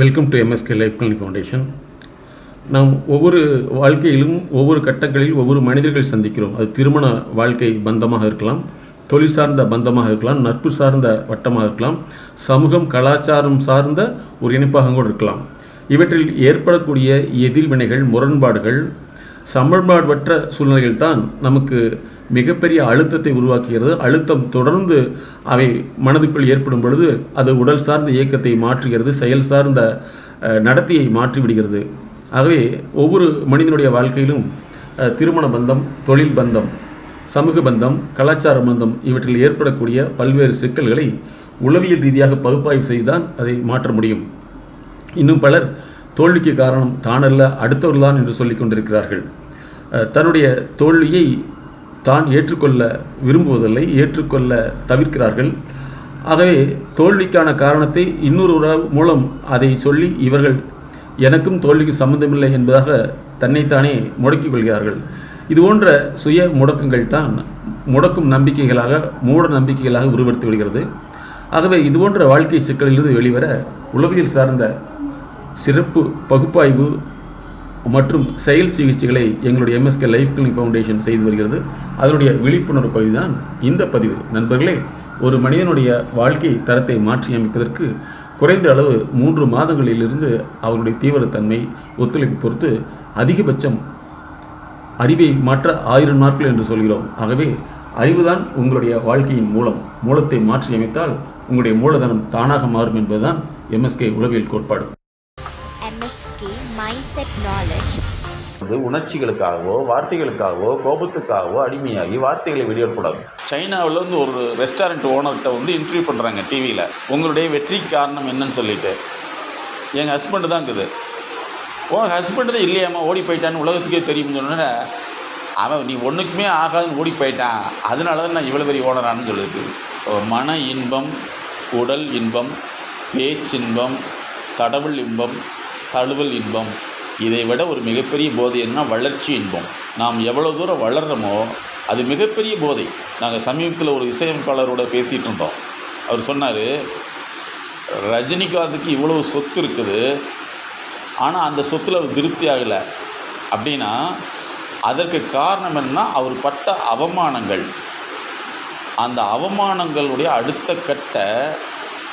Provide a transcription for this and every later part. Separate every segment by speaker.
Speaker 1: Welcome to MSK life clinic foundation நாம் ஒவ்வொரு வாழ்க்கையிலும் ஒவ்வொரு கட்டங்களில் ஒவ்வொரு மனிதர்கள் சந்திக்கிறோம். அது திருமண வாழ்க்கை பந்தமாக இருக்கலாம் தொழில் சார்ந்த பந்தமாக இருக்கலாம் நட்பு சார்ந்த வட்டமாக இருக்கலாம் சமூகம் கலாச்சாரம் சார்ந்த ஒரு இணைப்பாக கூட இருக்கலாம். இவற்றில் ஏற்படக்கூடிய எதிர்வினைகள் முரண்பாடுகள் சமன்பாடுபற்ற சூழ்நிலைகள் தான் நமக்கு மிகப்பெரிய அழுத்தத்தை உருவாக்குகிறது. அழுத்தம் தொடர்ந்து அவை மனதுக்குள் ஏற்படும் பொழுது அது உடல் சார்ந்த இயக்கத்தை மாற்றுகிறது செயல் சார்ந்த நடத்தையை மாற்றிவிடுகிறது. ஆகவே ஒவ்வொரு மனிதனுடைய வாழ்க்கையிலும் திருமண பந்தம் தொழில் பந்தம் சமூக பந்தம் கலாச்சார பந்தம் இவற்றில் ஏற்படக்கூடிய பல்வேறு சிக்கல்களை உளவியல் ரீதியாக பகுப்பாய்வு செய்துதான் அதை மாற்ற முடியும். இன்னும் பலர் தோல்விக்கு காரணம் தானல்ல அடுத்தவர்கள்தான் என்று சொல்லிக் கொண்டிருக்கிறார்கள். தன்னுடைய தோல்வியை தான் ஏற்றுக்கொள்ள விரும்புவதில்லை ஏற்றுக்கொள்ள தவிர்க்கிறார்கள். ஆகவே தோல்விக்கான காரணத்தை இன்னொரு மூலம் அதை சொல்லி இவர்கள் எனக்கும் தோல்விக்கு சம்பந்தமில்லை என்பதாக தன்னைத்தானே முடக்கிக் கொள்கிறார்கள். இது போன்ற சுய முடக்கங்கள் தான் முடக்கும் நம்பிக்கைகளாக மூட நம்பிக்கைகளாக உருவெடுத்து விடுகிறது. ஆகவே இது போன்ற வாழ்க்கை சிக்கலிலிருந்து வெளிவர உளவியல் சார்ந்த சிறப்பு பகுப்பாய்வு மற்றும் செயல் சிகிச்சைகளை எங்களுடைய எம்எஸ்கே லைஃப் கிளினிக் ஃபவுண்டேஷன் செய்து வருகிறது. அதனுடைய விழிப்புணர்வு பகுதி தான் இந்த பதிவு. நண்பர்களே ஒரு மனிதனுடைய வாழ்க்கை தரத்தை மாற்றி அமைப்பதற்கு குறைந்த அளவு மூன்று மாதங்களிலிருந்து அவருடைய தீவிரத்தன்மை ஒத்துழைப்பு பொறுத்து அதிகபட்சம் அறிவை மாற்ற ஆயிரம் நாட்கள் என்று சொல்கிறோம். ஆகவே அறிவுதான் உங்களுடைய வாழ்க்கையின் மூலம். மூலத்தை மாற்றி அமைத்தால் உங்களுடைய மூலதனம் தானாக மாறும் என்பதுதான் எம்எஸ்கே உளவியல் கோட்பாடு.
Speaker 2: Knowledge
Speaker 3: உணர்ச்சிகளுக்காகவோ வார்த்தைகளுக்காகவோ கோபத்துக்காகவோ அடிமையாகி வார்த்தைகளை வெளியிடக்கூடாது சைனாவில் வந்து ஒரு ரெஸ்டாரண்ட் ஓனர்கிட்ட வந்து இன்டர்வியூ பண்ணுறாங்க டிவியில் உங்களுடைய வெற்றிக்கு காரணம் என்னன்னு சொல்லிட்டு. எங்கள் ஹஸ்பண்டு தான் இருக்குது. உன் ஹஸ்பண்டு தான் இல்லையாம்மா ஓடி போயிட்டான்னு உலகத்துக்கே தெரியும்னு சொன்னோன்னே அவன் நீ ஒன்றுக்குமே ஆகாதுன்னு ஓடி போயிட்டான். அதனால தான் நான் இவ்வளோ பெரிய ஓனரானு சொல்லுது. மன இன்பம் உடல் இன்பம் பேச்சின்பம் தடவல் இன்பம் தழுவல் இன்பம். இதை விட ஒரு மிகப்பெரிய போதை என்ன? வளர்ச்சி இன்பம். நாம் எவ்வளோ தூரம் வளர்றோமோ அது மிகப்பெரிய போதை. நாங்கள் சமீபத்தில் ஒரு இசையமைப்பாளரோட பேசிகிட்டு இருந்தோம். அவர் சொன்னார் ரஜினிகாந்துக்கு இவ்வளவு சொத்து இருக்குது ஆனால் அந்த சொத்தில் அவர் திருப்தி ஆகலை. அப்படின்னா அதற்கு காரணம் என்னன்னா அவர் பட்ட அவமானங்கள். அந்த அவமானங்களுடைய அடுத்த கட்ட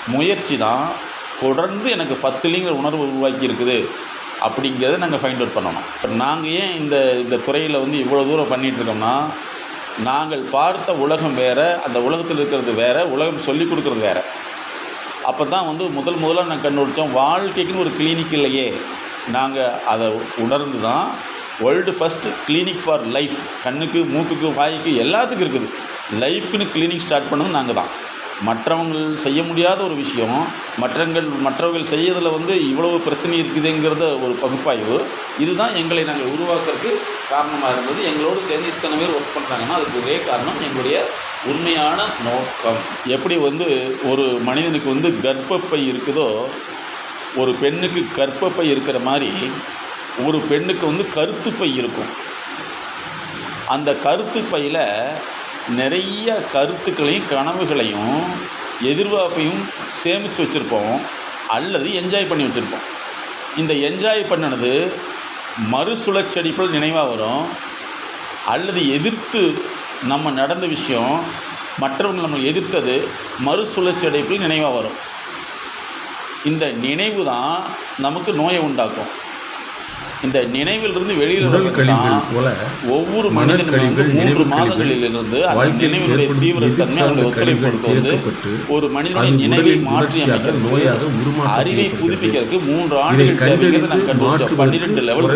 Speaker 3: முயற்சி தான் தொடர்ந்து எனக்கு பத்துலிங்கிற உணர்வு உருவாக்கி இருக்குது அப்படிங்கிறத நாங்கள் ஃபைண்ட் அவுட் பண்ணணும். இப்போ நாங்கள் ஏன் இந்த இந்த துறையில் வந்து இவ்வளோ தூரம் பண்ணிகிட்ருக்கோம்னா நாங்கள் பார்த்த உலகம் வேறு அந்த உலகத்தில் இருக்கிறது வேறு உலகம் சொல்லிக் கொடுக்குறது வேறு. அப்போ தான் வந்து முதல் முதலாக நான் கண்டுபிடிச்சோம் வாழ்க்கைக்குன்னு ஒரு கிளினிக் இல்லையே. நாங்கள் அதை உணர்ந்து தான் world first clinic for life கண்ணுக்கு மூக்குக்கு வாய்க்கு எல்லாத்துக்கும் இருக்குது. லைஃப்க்குன்னு கிளினிக் ஸ்டார்ட் பண்ணது நாங்கள் தான் மற்றவங்கள் செய்ய முடியாத ஒரு விஷயம் மற்றவங்கள் மற்றவர்கள் செய்யறதில் வந்து இவ்வளவு பிரச்சனை இருக்குதுங்கிறத ஒரு பகுப்பாய்வு. இதுதான் எங்களை நாங்கள் உருவாக்குறதுக்கு காரணமாக இருந்தது. எங்களோடு சேர்ந்து இத்தனை பேர் ஒர்க் பண்ணுறாங்கன்னா அதுக்கு ஒரே காரணம் எங்களுடைய உண்மையான நோக்கம். எப்படி வந்து ஒரு மனிதனுக்கு வந்து கர்ப்பப்பை இருக்குதோ ஒரு பெண்ணுக்கு கர்ப்பப்பை இருக்கிற மாதிரி ஒரு பெண்ணுக்கு வந்து கருத்துப்பை இருக்கும். அந்த கருத்துப்பையில் நிறைய கருத்துக்களையும் கனவுகளையும் எதிர்பார்ப்பையும் சேமித்து வச்சுருப்போம். அல்லது என்ஜாய் பண்ணி வச்சுருப்போம். இந்த என்ஜாய் பண்ணினது மறுசுழற்சி அடிப்பில் நினைவாக வரும். அல்லது எதிர்த்து நம்ம நடந்த விஷயம் மற்றவங்க நம்மளை எதிர்த்தது மறுசுழற்சி அடைப்பில் நினைவாக வரும். இந்த நினைவு தான் நமக்கு நோயை உண்டாக்கும். இந்த நினைவிலிருந்து வெளியில்
Speaker 1: போல
Speaker 3: ஒவ்வொரு மனிதனும் மூன்று மாதங்களிலிருந்து அந்த நினைவினுடைய தீவிரத்தன்மை அவருடைய ஒத்துழைப்பு வந்து ஒரு மனிதனுடைய நினைவை மாற்றி
Speaker 1: நோயாக
Speaker 3: அமைக்கிறது அறிவை. புதுப்பிக்கிறதுக்கு மூன்று ஆண்டுகள் தேவைங்கிறது நான் கண்டுபிடிச்சோம் பன்னிரெண்டு லெவல்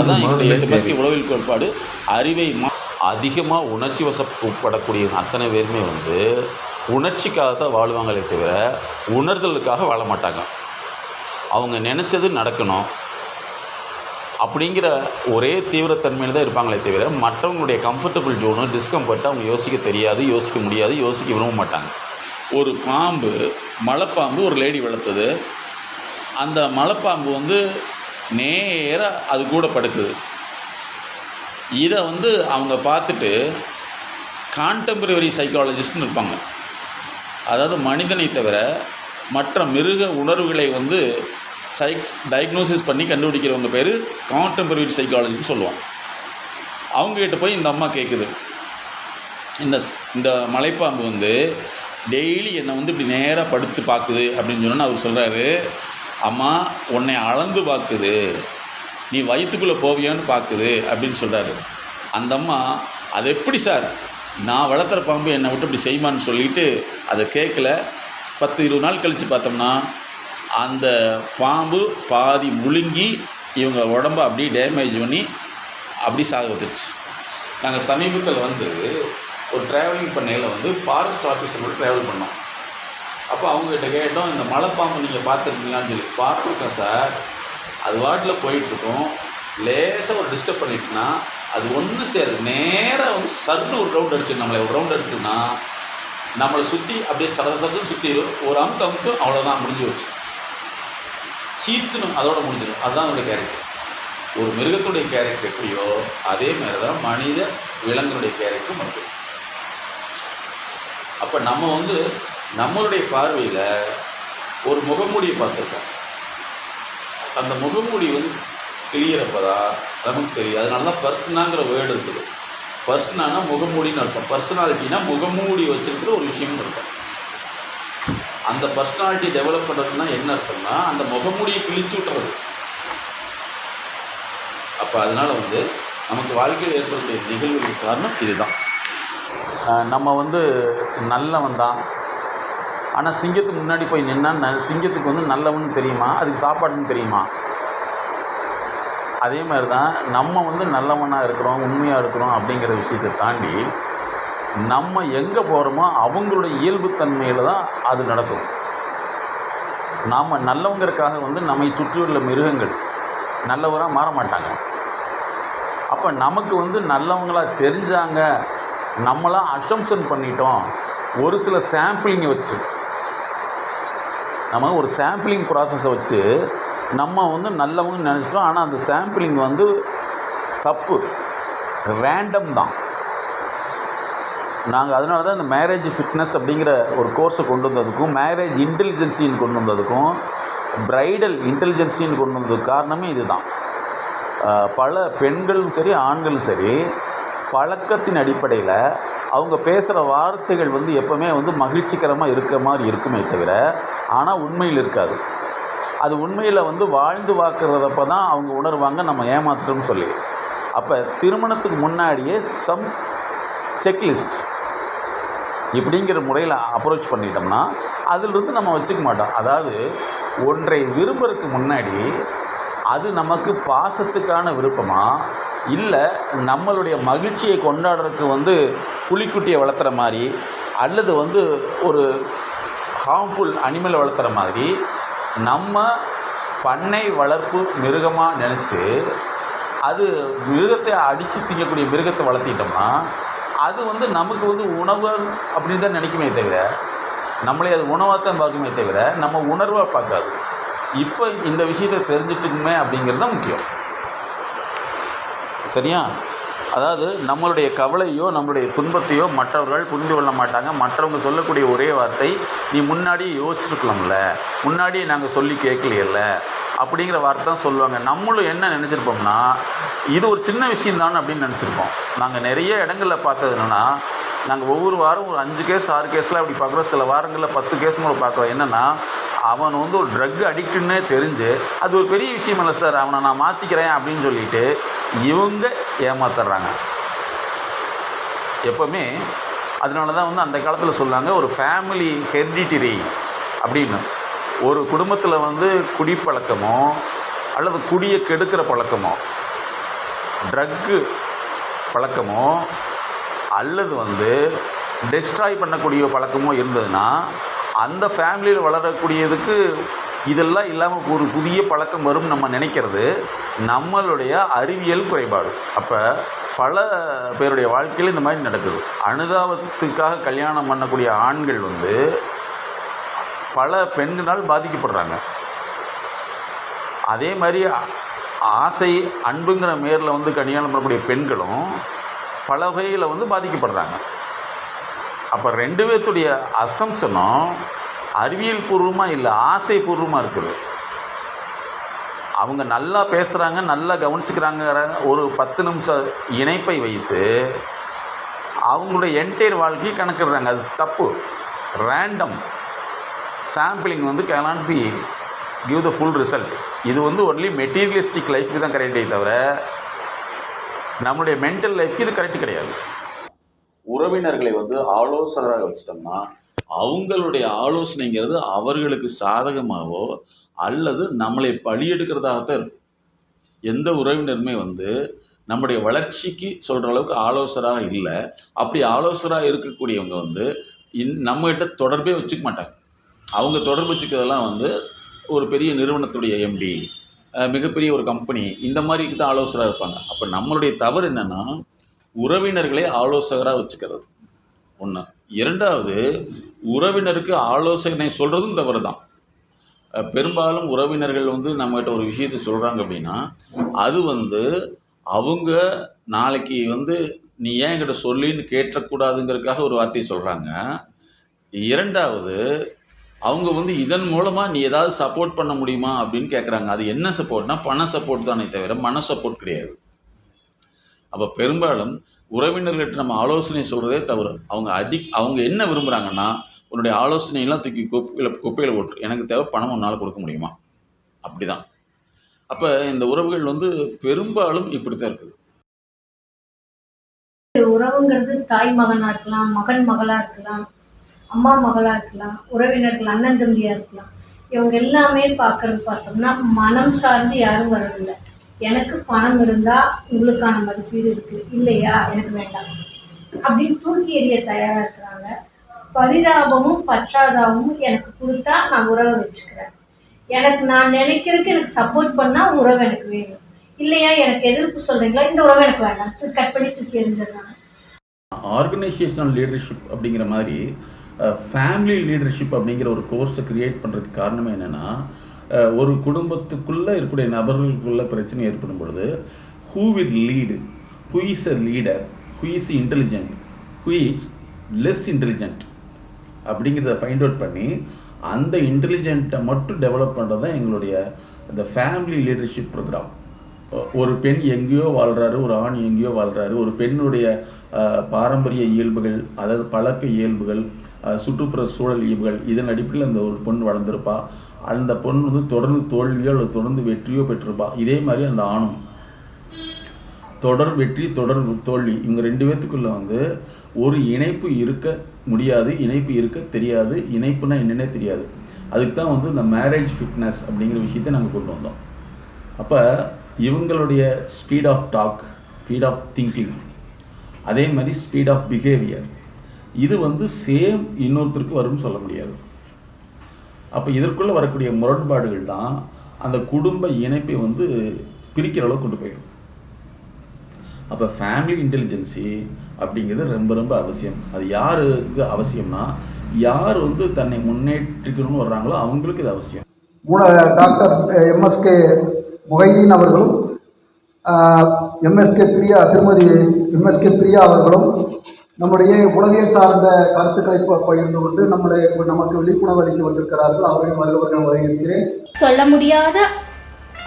Speaker 3: அதான் எம்எஸ்கே
Speaker 1: தேவை.
Speaker 3: உளவியல் கோட்பாடு. அறிவை அதிகமாக உணர்ச்சி வசப்படக்கூடிய அத்தனை பேருமே வந்து உணர்ச்சிக்காக தான் வாழ்வாங்களே தவிர உணர்தலுக்காக வாழ மாட்டாங்க. அவங்க நினச்சது நடக்கணும். அப்படிங்கிற ஒரே தீவிரத்தன்மையில் தான் இருப்பாங்களே தவிர மற்றவங்களுடைய கம்ஃபர்டபுள் ஜோனு டிஸ்கம்ஃபர்ட்டை அவங்க யோசிக்க தெரியாது யோசிக்க முடியாது யோசிக்க விரும்ப மாட்டாங்க. ஒரு பாம்பு மலைப்பாம்பு ஒரு லேடி வளர்த்தது. அந்த மலைப்பாம்பு வந்து நேராக அது கூட படுக்குது. இதை வந்து அவங்க பார்த்துட்டு கான்டெம்பரரி சைக்காலஜிஸ்ட்னு இருப்பாங்க. அதாவது மனிதனை தவிர மற்ற மிருக உணர்வுகளை வந்து சைக் டயக்னோசிஸ் பண்ணி கண்டுபிடிக்கிறவங்க பேர் கான்டெம்பரரி சைக்காலஜின்னு சொல்லுவோம் அவங்ககிட்ட போய் இந்த அம்மா கேட்குது இந்த இந்த மலைப்பாம்பு வந்து டெய்லி என்னை வந்து இப்படி நேராக படுத்து பார்க்குது அப்படின்னு சொன்னோன்னு அவர் சொல்கிறாரு அம்மா உன்னை அளந்து பார்க்குது நீ வயிற்றுக்குள்ளே போவியான்னு பார்க்குது அப்படின்னு சொல்கிறாரு அந்த அம்மா அது எப்படி சார்? நான் வளர்த்துற பாம்பு என்னை விட்டு இப்படி செய்யுமான்னு சொல்லிட்டு அதை கேட்கல பத்து இருபது நாள் கழித்து பார்த்தோம்னா அந்த பாம்பு பாதி முழுங்கி இவங்க உடம்ப அப்படியே டேமேஜ் பண்ணி அப்படி சாக வச்சிருச்சு. நாங்கள் சமீபத்தில் வந்து ஒரு ட்ராவலிங் பண்ணையில் வந்து ஃபாரஸ்ட் ஆஃபீஸரோட ட்ராவல் பண்ணோம். அப்போ அவங்ககிட்ட கேட்டோம் இந்த மலைப்பாம்பு நீங்கள் பார்த்துருக்கீங்களான்னு சொல்லி. பார்த்துருக்கேன் சார். அது வாட்டில் போயிட்டுருக்கோம். லேசாக ஒரு டிஸ்டர்ப் பண்ணிட்டுனா அது ஒன்று சேர். நேராக வந்து சர்னு ஒரு ரவுண்ட் அடிச்சிடும் நம்மளை ஒரு ரவுண்ட் அடிச்சதுன்னா நம்மளை சுற்றி அப்படியே சடத சடத்து சுற்றிடும் ஒரு அமுத்து அமுத்து அவ்வளோதான் முடிஞ்சு வச்சு சீத்தனும் அதோட முடிஞ்சிடும். அதுதான் அதோட கேரக்டர் ஒரு மிருகத்துடைய கேரக்டர் எப்படியோ அதே மாதிரி தான் மனித விலங்குடைய கேரக்டரும் இருக்கு. அப்போ நம்ம வந்து நம்மளுடைய பார்வையில் ஒரு முகமூடியை பார்த்துருக்கோம். அந்த முகமூடி வந்து கிளியறப்போ தான் நமக்கு தெரியும் அதனால தான் பர்சனாங்கிற வேர்டு இருக்குது. பர்சனானா முகமூடின்னு அர்த்தம். பர்சனாலிட்டினா முகமூடி வச்சுருக்கிற ஒரு விஷயம்னு அர்த்தம். அந்த பர்சனாலிட்டி டெவலப் பண்ணுறதுனா என்ன அர்த்தம்னா அந்த முகமூடியை கிழிச்சு விட்டுறது. அப்போ அதனால் வந்து நமக்கு வாழ்க்கையில் ஏற்படக்கூடிய நிகழ்வுகளுக்கு காரணம் இதுதான். நம்ம வந்து நல்லவன் தான். ஆனால் சிங்கத்துக்கு முன்னாடி போய் நின்னா ந சிங்கத்துக்கு வந்து நல்லவன்னு தெரியுமா? அதுக்கு சாப்பாடுன்னு தெரியுமா? அதே மாதிரி தான் நம்ம வந்து நல்லவனாக இருக்கிறோம் உண்மையாக இருக்கிறோம் அப்படிங்கிற விஷயத்தை தாண்டி நம்ம எங்கே போகிறோமோ அவங்களுடைய இயல்புத்தன்மையில் தான் அது நடக்கும். நாம் நல்லவங்கிறதுக்காக வந்து நம்மை சுற்றியுள்ள மிருகங்கள் நல்லவராக மாற மாட்டாங்க. அப்போ நமக்கு வந்து நல்லவங்களாக தெரிஞ்சாங்க நம்மளாம் அசம்ஷன் பண்ணிட்டோம் ஒரு சில சாம்பிளிங்கை வச்சு நம்ம ஒரு சாம்பிளிங் ப்ராசஸை வச்சு நம்ம வந்து நல்லவங்கன்னு நினச்சிட்டோம். ஆனால் அந்த சாம்பிளிங் வந்து தப்பு ரேண்டம் தான். நாங்கள் அதனால தான் இந்த மேரேஜ் ஃபிட்னஸ் அப்படிங்கிற ஒரு கோர்ஸை கொண்டு வந்ததுக்கும் மேரேஜ் இன்டெலிஜென்சின்னு கொண்டு வந்ததுக்கும் ப்ரைடல் இன்டெலிஜென்சின்னு கொண்டு வந்ததுக்கு காரணமே இதுதான். தான் பல பெண்களும் சரி ஆண்களும் சரி பழக்கத்தின் அடிப்படையில் அவங்க பேசுகிற வார்த்தைகள் வந்து எப்போவுமே வந்து மகிழ்ச்சிகரமாக இருக்க மாதிரி இருக்குமே தவிர ஆனால் உண்மையில் இருக்காது. அது உண்மையில் வந்து வாழ்ந்து பார்க்குறதப்ப தான் அவங்க உணர்வாங்க நம்ம ஏமாத்துறோம்னு சொல்லி. அப்போ திருமணத்துக்கு முன்னாடியே சம் செக்லிஸ்ட் இப்படிங்கிற முறையில் அப்ரோச் பண்ணிட்டோம்னா அதிலிருந்து நம்ம வச்சுக்க மாட்டோம். அதாவது ஒன்றை விரும்புறதுக்கு முன்னாடி அது நமக்கு பாசத்துக்கான விருப்பமாக இல்லை நம்மளுடைய மகிழ்ச்சியை கொண்டாடுறதுக்கு வந்து புலிக்குட்டியை வளர்த்துற மாதிரி அல்லது வந்து ஒரு ஹார்ம்ஃபுல் அனிமலை வளர்த்துற மாதிரி நம்ம பண்ணை வளர்ப்பு மிருகமாக நினச்சி அது மிருகத்தை அடித்து திங்கக்கூடிய மிருகத்தை வளர்த்திட்டோம்னா அது வந்து நமக்கு வந்து உணவு அப்படின்னு தான் நினைக்குமே தவிர நம்மளே அது உணவாக தான் பார்க்குமே தவிர நம்ம உணர்வாக பார்க்காது. இப்போ இந்த விஷயத்தை தெரிஞ்சுட்டுக்குமே அப்படிங்கிறது தான் முக்கியம். சரியா? அதாவது நம்மளுடைய கவலையோ நம்மளுடைய துன்பத்தையோ மற்றவர்கள் புரிந்து கொள்ள மாட்டாங்க. மற்றவங்க சொல்லக்கூடிய ஒரே வார்த்தை நீ முன்னாடியே யோசிச்சிருக்கலாம்ல. முன்னாடியே நாங்கள் சொல்லி கேட்கலையில்ல. அப்படிங்கிற வார்த்தை தான் சொல்லுவாங்க. நம்மளும் என்ன நினச்சிருப்போம்னா இது ஒரு சின்ன விஷயம் தானே அப்படின்னு நினச்சிருப்போம். நாங்கள் நிறைய இடங்களில் பார்த்தது என்னென்னா நாங்கள் ஒவ்வொரு வாரம் ஒரு அஞ்சு கேஸ் ஆறு கேஸ்லாம் இப்படி பார்க்குறோம். சில வாரங்களில் பத்து கேஸும் கூட பார்க்குறோம். என்னென்னா அவன் வந்து ஒரு ட்ரக் அடிக்ட்டுன்னே தெரிஞ்சு அது ஒரு பெரிய விஷயம் இல்லை சார் அவனை நான் மாற்றிக்கிறேன் அப்படின்னு சொல்லிட்டு இவங்க ஏமாத்துறாங்க. எப்போவுமே அதனால தான் வந்து அந்த காலத்தில் சொல்லுவாங்க ஒரு ஃபேமிலி ஹெரிடிட்டரி அப்படின்னு. ஒரு குடும்பத்தில் வந்து குடிப்பழக்கமோ அல்லது குடியை கெடுக்கிற பழக்கமோ ட்ரக்கு பழக்கமோ அல்லது வந்து டெஸ்ட்ராய் பண்ணக்கூடிய பழக்கமோ இருந்ததுன்னா அந்த ஃபேமிலியில் வளரக்கூடியதுக்கு இதெல்லாம் இல்லாமல் ஒரு புதிய பழக்கம் வரும் நம்ம நினைக்கிறது. நம்மளுடைய அறிவியல் குறைபாடு. அப்போ பல பேருடைய வாழ்க்கையில் இந்த மாதிரி நடக்குது. அனுதாபத்துக்காக கல்யாணம் பண்ணக்கூடிய ஆண்கள் வந்து பல பெண்களால் பாதிக்கப்படுறாங்க. அதே மாதிரி ஆசை அன்புங்கிற மேரில் வந்து கல்யாணம் பண்ணக்கூடிய பெண்களும் பல வகையில் வந்து பாதிக்கப்படுறாங்க. அப்போ ரெண்டு பேர்த்துடைய அசம்சனும் அறிவியல் பூர்வமாக இல்லை ஆசை பூர்வமாக இருக்குது. அவங்க நல்லா பேசுகிறாங்க நல்லா கவனிச்சுக்கிறாங்கிற ஒரு பத்து நிமிஷம் இணைப்பை வைத்து அவங்களுடைய என்டையர் வாழ்க்கையை கணக்கிடுறாங்க. அது தப்பு. ரேண்டம் சாம்பிளிங் வந்து கேலான் be give the full result இது வந்து ஒன்லி மெட்டீரியலிஸ்டிக் லைஃப்க்கு தான் கரெக்டே தவிர நம்மளுடைய மென்டல் லைஃப்க்கு இது கரெக்ட் கிடையாது. உறவினர்களை வந்து ஆலோசகராக வச்சிட்டோம்னா அவங்களுடைய ஆலோசனைங்கிறது அவர்களுக்கு சாதகமாகவோ அல்லது நம்மளை பழியெடுக்கிறதாகத்தான் இருக்கும். எந்த உறவினருமே வந்து நம்முடைய வளர்ச்சிக்கு சொல்கிற அளவுக்கு ஆலோசகராக இல்லை. அப்படி ஆலோசராக இருக்கக்கூடியவங்க வந்து இன் நம்மகிட்ட தொடர்பே வச்சுக்க மாட்டாங்க. அவங்க தொடர்பு வச்சுக்கிறதெல்லாம் வந்து ஒரு பெரிய நிறுவனத்துடைய எம்டி மிகப்பெரிய ஒரு கம்பெனி இந்த மாதிரிக்கு தான் ஆலோசகராக இருப்பாங்க. அப்போ நம்மளுடைய தவறு என்னென்னா உறவினர்களை ஆலோசகராக வச்சுக்கிறது. ஒன்று இரண்டாவது உறவினருக்கு ஆலோசனை சொல்கிறதும் தவறு தான் பெரும்பாலும் உறவினர்கள் வந்து நம்மகிட்ட ஒரு விஷயத்தை சொல்கிறாங்க அப்படின்னா அது வந்து அவங்க நாளைக்கு வந்து நீ ஏன் என்கிட்ட சொல்லின்னு கேட்டக்கூடாதுங்கிறதுக்காக ஒரு வார்த்தையை சொல்கிறாங்க இரண்டாவது அவங்க வந்து இதன் மூலமாக நீ ஏதாவது சப்போர்ட் பண்ண முடியுமா அப்படின்னு கேட்குறாங்க அது என்ன சப்போர்ட்னா பண சப்போர்ட் தானே தவிர மன சப்போர்ட் கிடையாது. அப்போ பெரும்பாலும் உறவினர்கள்ட்ட நம்ம ஆலோசனை சொல்கிறதே தவிர அவங்க அதிக் அவங்க என்ன விரும்புகிறாங்கன்னா உன்னுடைய ஆலோசனையெல்லாம் தூக்கி குப்பையில் குப்பையில் ஓட்டு எனக்கு தேவை பணம் உன்னால் கொடுக்க முடியுமா? அப்படி தான் அப்போ இந்த உறவுகள் வந்து பெரும்பாலும் இப்படி தான் இருக்குது.
Speaker 4: உறவுங்கிறது தாய் மகனாக இருக்கலாம் மகன் மகளாக இருக்கலாம் அம்மா மகளாக இருக்கலாம் உறவினர்கள் அண்ணன் தம்பியாக இருக்கலாம் இவங்க எல்லாமே பார்க்கறது பார்த்தோம்னா மனம் சார்ந்து யாரும் வர்றதில்லை எனக்கு பணம் இருந்தால் உங்களுக்கான மதிப்பீடு இருக்குது இல்லையா? எனக்கு வேண்டாம். அப்படின்னு தூக்கி எறிய தயாராக இருக்கிறாங்க. பரிதாபமும் பச்சாதாபமும் எனக்கு கொடுத்தா நான் உறவை வச்சுக்கிறேன். எனக்கு நான் நினைக்கிறதுக்கு எனக்கு சப்போர்ட் பண்ணால் உறவு எனக்கு வேணும். இல்லையா? எனக்கு எதிர்ப்பு சொல்கிறீங்களா இந்த உறவு எனக்கு வேண்டாம். கட் பண்ணி தூக்கி எறிஞ்சிடுறாங்க
Speaker 1: ஆர்கனைசேஷனல் லீடர்ஷிப் அப்படிங்கிற மாதிரி ஃபேமிலி லீடர்ஷிப் அப்படிங்கிற ஒரு கோர்ஸை கிரியேட் பண்ணுறதுக்கு காரணமே என்னென்னா ஒரு குடும்பத்துக்குள்ளே இருக்கக்கூடிய நபர்களுக்குள்ள பிரச்சனை ஏற்படும் பொழுது who will lead who is a leader who is intelligent who is less intelligent அப்படிங்கிறத ஃபைண்ட் அவுட் பண்ணி அந்த இன்டெலிஜென்ட்டை மட்டும் டெவலப் பண்ணுறது தான் எங்களுடைய இந்த ஃபேமிலி லீடர்ஷிப் ப்ரோக்ராம் ஒரு பெண் எங்கேயோ வாழ்கிறாரு ஒரு ஆண் எங்கேயோ வாழ்கிறாரு ஒரு பெண்ணுடைய பாரம்பரிய இயல்புகள் அதாவது பழக்க இயல்புகள் சுற்றுப்புற சூழல் இயல்புகள் இதன் அடிப்படையில் அந்த ஒரு பொண்ணு வளர்ந்துருப்பா. அந்த பொண்ணு வந்து தொடர்ந்து தோல்வியோ அல்லது தொடர்ந்து வெற்றியோ பெற்றிருப்பா. இதே மாதிரி அந்த ஆணும். தொடர் வெற்றி தொடர் தோல்வி. இவங்க ரெண்டு பேர்த்துக்குள்ள வந்து ஒரு இணைப்பு இருக்க முடியாது இணைப்பு இருக்க தெரியாது. இணைப்புனா என்னென்னே தெரியாது. அதுக்கு தான் வந்து இந்த மேரேஜ் ஃபிட்னஸ் அப்படிங்கிற விஷயத்தை நாங்கள் கொண்டு வந்தோம். அப்போ இவங்களுடைய speed of talk speed of thinking அதே மாதிரி ஸ்பீட் ஆஃப் பிஹேவியர் இது வந்து சேம் இன்னொருத்தருக்கு வரும்னு சொல்ல முடியாது. அப்போ இதற்குள்ளே வரக்கூடிய முரண்பாடுகள் தான் அந்த குடும்ப இணைப்பை வந்து பிரிக்கிற அளவுக்கு கொண்டு போயிடும். அப்போ ஃபேமிலி இன்டெலிஜென்சி அப்படிங்கிறது ரொம்ப ரொம்ப அவசியம். அது யாருக்கு அவசியம்னா யார் வந்து தன்னை முன்னேற்றிக்கணும்னு வர்றாங்களோ அவங்களுக்கு இது அவசியம்.
Speaker 5: டாக்டர் எம்எஸ்கே முகைதீன் அவர்களும் எம்எஸ்கே பிரியா திருமதி எம்எஸ்கே பிரியா அவர்களும் நம்முடைய உலகியல் சார்ந்த கருத்துக்களை பகிர்ந்து கொண்டு நம்முடைய நமக்கு விழிப்புணர்வு அளித்து வந்திருக்கிறார்கள். அவரையும் வல்லவர்கள் வரவேற்கிறேன்.
Speaker 6: சொல்ல முடியாத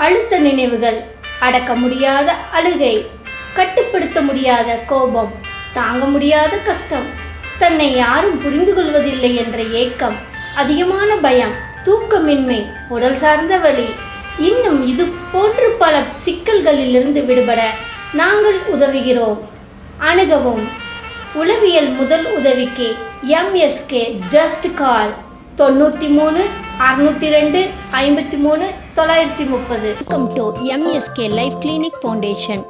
Speaker 6: அழுத்த நினைவுகள் அடக்க முடியாத அழுகை கட்டுப்படுத்த முடியாத கோபம் தாங்க முடியாத கஷ்டம் தன்னை யாரும் புரிந்து கொள்வதில்லை என்ற ஏக்கம் அதிகமான பயம் தூக்கமின்மை உடல் சார்ந்த வழி இன்னும் இது போன்று பல சிக்கல்களிலிருந்து விடுபட நாங்கள் உதவுகிறோம். அணுகவும் உளவியல் முதல் உதவிக்கு எம்எஸ்கே ஜஸ்ட் கால் தொண்ணூற்றி மூணு அறுநூத்தி ரெண்டு ஐம்பத்தி மூணு தொள்ளாயிரத்தி முப்பது.
Speaker 2: Welcome to MSK life clinic foundation